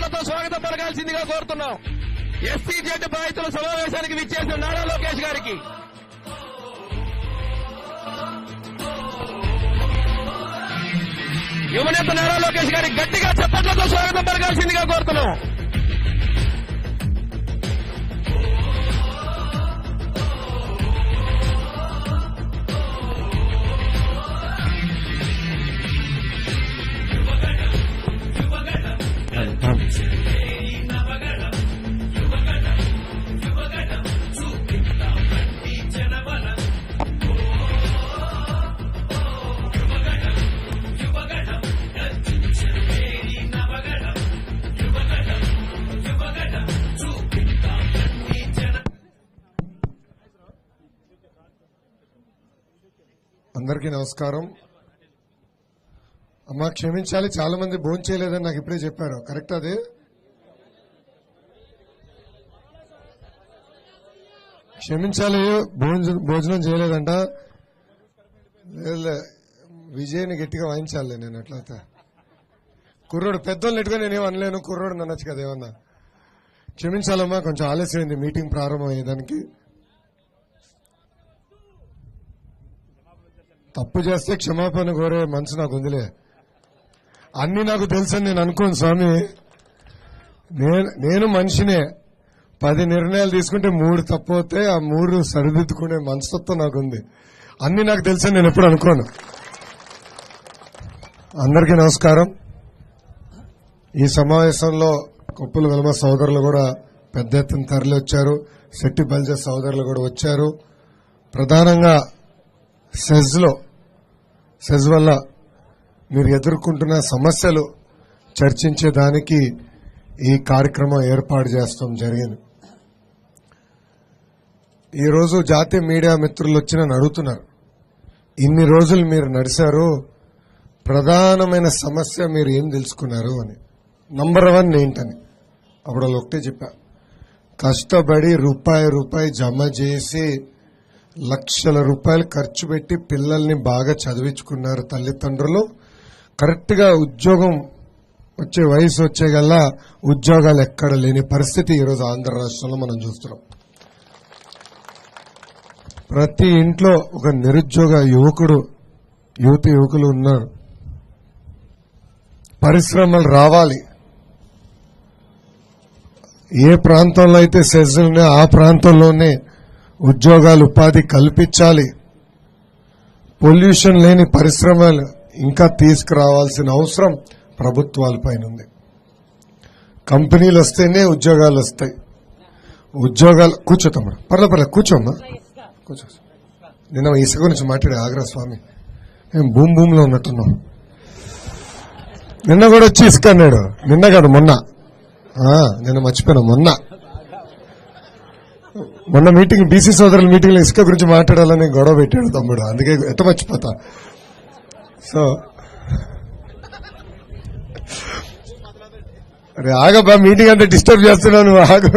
చప్పట్లతో స్వాగతం పలకాల్సిందిగా కోరుతున్నాం. ఎస్సీ జెడ్ బాధితుల సమావేశానికి విచ్చేసిన నారా లోకేష్ గారికి. యువనేత నారా లోకేష్ గారికి గట్టిగా చప్పట్లతో స్వాగతం పలకాల్సిందిగా కోరుతున్నాం. అందరికీ నమస్కారం. అమ్మ క్షమించాలి చాలా మంది భోజనం చేయలేదని నాకు ఇప్పుడే చెప్పారు. కరెక్ట్ అది? క్షమించాలి భోజనం భోజనం చేయలేదంట. లేదులే, విజయ్ని గట్టిగా వాయించాలి నేను ఎట్లయితే కుర్రోడు పెద్దోళ్ళు ఎట్టుగా నేనేం అనలేను. కుర్రోడు నన్నచ్చు కదా ఏమన్నా. క్షమించాలమ్మా కొంచెం ఆలస్యమైంది. మీటింగ్ ప్రారంభం అయ్యేదానికి తప్పు చేస్తే క్షమాపణ కోరే మనసు నాకు ఉందిలే. అన్ని నాకు తెలుసని నేను అనుకోను స్వామి. నేను నేను మనిషినే. పది నిర్ణయాలు తీసుకుంటే మూడు తప్పు అవుతే ఆ మూడు సరిదిద్దుకునే మనస్తత్వం నాకుంది అన్ని నాకు తెలుసని నేను ఎప్పుడు అనుకోను. అందరికీ నమస్కారం. ఈ సమావేశంలో కొప్పుల వెలమ సోదరులు కూడా పెద్ద ఎత్తున తరలి వచ్చారు శెట్టి బల్జ సోదరులు కూడా వచ్చారు. ప్రధానంగా సెజ్లో సెజ్ వల్ల మీరు ఎదుర్కొంటున్న సమస్యలు చర్చించేదానికి ఈ కార్యక్రమం ఏర్పాటు చేస్తాం జరిగింది. ఈరోజు జాతీయ మీడియా మిత్రులు వచ్చి నన్ను అడుగుతున్నారు. ఇన్ని రోజులు మీరు నడిచారు ప్రధానమైన సమస్య మీరు ఏం తెలుసుకున్నారు అని. నంబర్ వన్ ఏంటని. అప్పుడు వాళ్ళు ఒకటే చెప్పా కష్టపడి రూపాయి రూపాయి జమ చేసి లక్షల రూపాయలు ఖర్చు పెట్టి పిల్లల్ని బాగా చదివించుకున్నారు తల్లిదండ్రులు. కరెక్ట్గా ఉద్యోగం వచ్చే వయసు వచ్చే వచ్చేగల్లా ఉద్యోగాలు ఎక్కడ లేని పరిస్థితి ఈరోజు ఆంధ్ర రాష్ట్రంలో మనం చూస్తున్నాం. ప్రతి ఇంట్లో ఒక నిరుద్యోగ యువకుడు యువతి యువకులు ఉన్నారు. పరిశ్రమలు రావాలి. ఏ ప్రాంతంలో అయితే సెజన్ ఆ ప్రాంతంలోనే ఉద్యోగాలు ఉపాధి కల్పించాలి. పొల్యూషన్ లేని పరిశ్రమలు ఇంకా తీసుకురావాల్సిన అవసరం ప్రభుత్వాలపైన ఉంది. కంపెనీలు వస్తేనే ఉద్యోగాలు వస్తాయి. ఉద్యోగాలు కూర్చో తమ్ముడు పర్లే పర్లే కూర్చోమ్మా. కూర్చో. నిన్న ఇసుక గురించి మాట్లాడే ఆగ్రా స్వామి. మేము భూమి భూమిలో ఉన్నట్టున్నాం నిన్న కూడా వచ్చి ఇసుక అన్నాడు. నిన్న కాదు మొన్న. నిన్న మర్చిపోయినా మొన్న. మొన్న మీటింగ్ బీసీ సోదరుల మీటింగ్లో ఇసుక గురించి మాట్లాడాలని గొడవ పెట్టాడు తమ్ముడు. అందుకే ఎట్ట మర్చిపోతా సో అరే ఆగబ్బా మీటింగ్ అంటే డిస్టర్బ్ చేస్తున్నావు నువ్వు ఆగు.